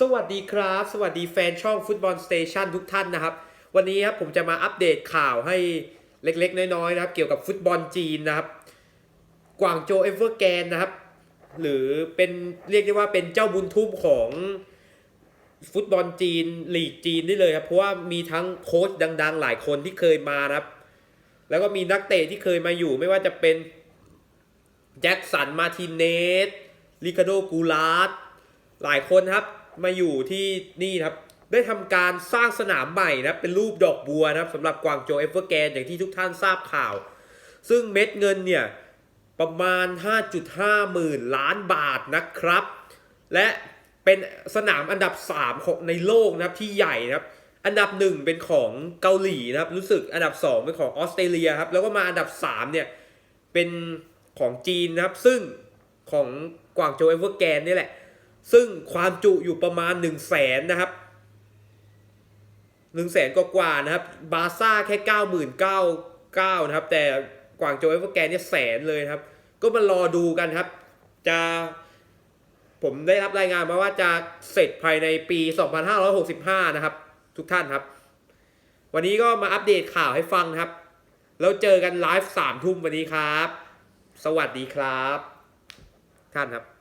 สวัสดีครับ สวัสดีแฟนช่องฟุตบอลสเตชันทุกท่านนะครับ วันนี้ครับผมจะมาอัปเดตข่าวให้เล็กๆ น้อยๆนะครับ เกี่ยวกับฟุตบอลจีนนะครับ กวางโจเอเวอร์แกนนะครับ หรือเป็นเรียกได้ว่าเป็นเจ้าบุญทุ่มของฟุตบอลจีนลีกจีนนี่เลยครับ เพราะว่ามีทั้งโค้ชดัง ๆ หลายคนที่เคยมานะครับ แล้วก็มีนักเตะที่เคยมาอยู่ไม่ว่าจะเป็นแจ็คสันมาร์ตินเนสลิคาโดกูลาร์ดหลายคนครับ มาอยู่ที่นี่ครับ ได้ทำการสร้างสนามใหม่นะเป็นรูปดอกบัวนะครับสำหรับกวางโจเอเวอร์แกนอย่างที่ทุกท่านทราบข่าว ซึ่งเม็ดเงินเนี่ยประมาณ 5.5 หมื่นล้านบาทนะครับ และเป็นสนามอันดับ 3 ของในโลกนะครับที่ใหญ่นะครับ อันดับ 1 เป็นของเกาหลีนะครับ รู้สึกอันดับ 2 เป็นของออสเตรเลียครับ แล้วก็มาอันดับ 3 เนี่ย เป็นของจีนนะครับ ซึ่งของกวางโจเอเวอร์แกนนี่แหละ ซึ่งความจุอยู่ประมาณ 1 0 0 0 0แสนนะครับ1 0 0 0 0แสนกว่าๆนะครับ บาซ่าแค่ 99,900นะครับ แต่กวางโจเอเวอร์แกนเนี่ยแสนเลยครับ ก็มารอดูกันครับ จะผมได้รับรายงานมาว่าจะเสร็จภายในปี 2565 นะครับ ทุกท่านครับ วันนี้ก็มาอัปเดตข่าวให้ฟังครับ แล้วเจอกันไลฟ์สามทุ่มวันนี้ครับ สวัสดีครับ ท่านครับ